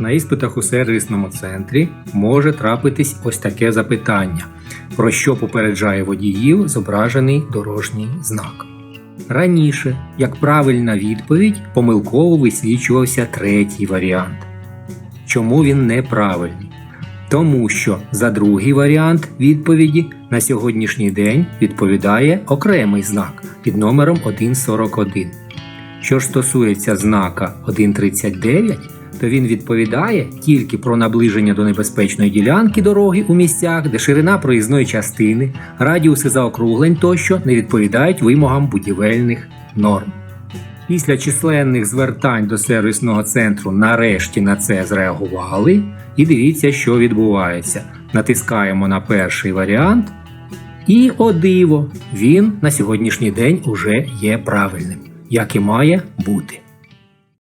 на іспитах у сервісному центрі може трапитись ось таке запитання, про що попереджає водіїв зображений дорожній знак. Раніше, як правильна відповідь, помилково висвічувався третій варіант. Чому він неправильний? Тому що за другий варіант відповіді на сьогоднішній день відповідає окремий знак під номером 141. Що ж стосується знака 139, то він відповідає тільки про наближення до небезпечної ділянки дороги у місцях, де ширина проїзної частини, радіуси заокруглень тощо не відповідають вимогам будівельних норм. Після численних звертань до сервісного центру нарешті на це зреагували. І дивіться, що відбувається. Натискаємо на перший варіант. І о диво, він на сьогоднішній день уже є правильним, як і має бути.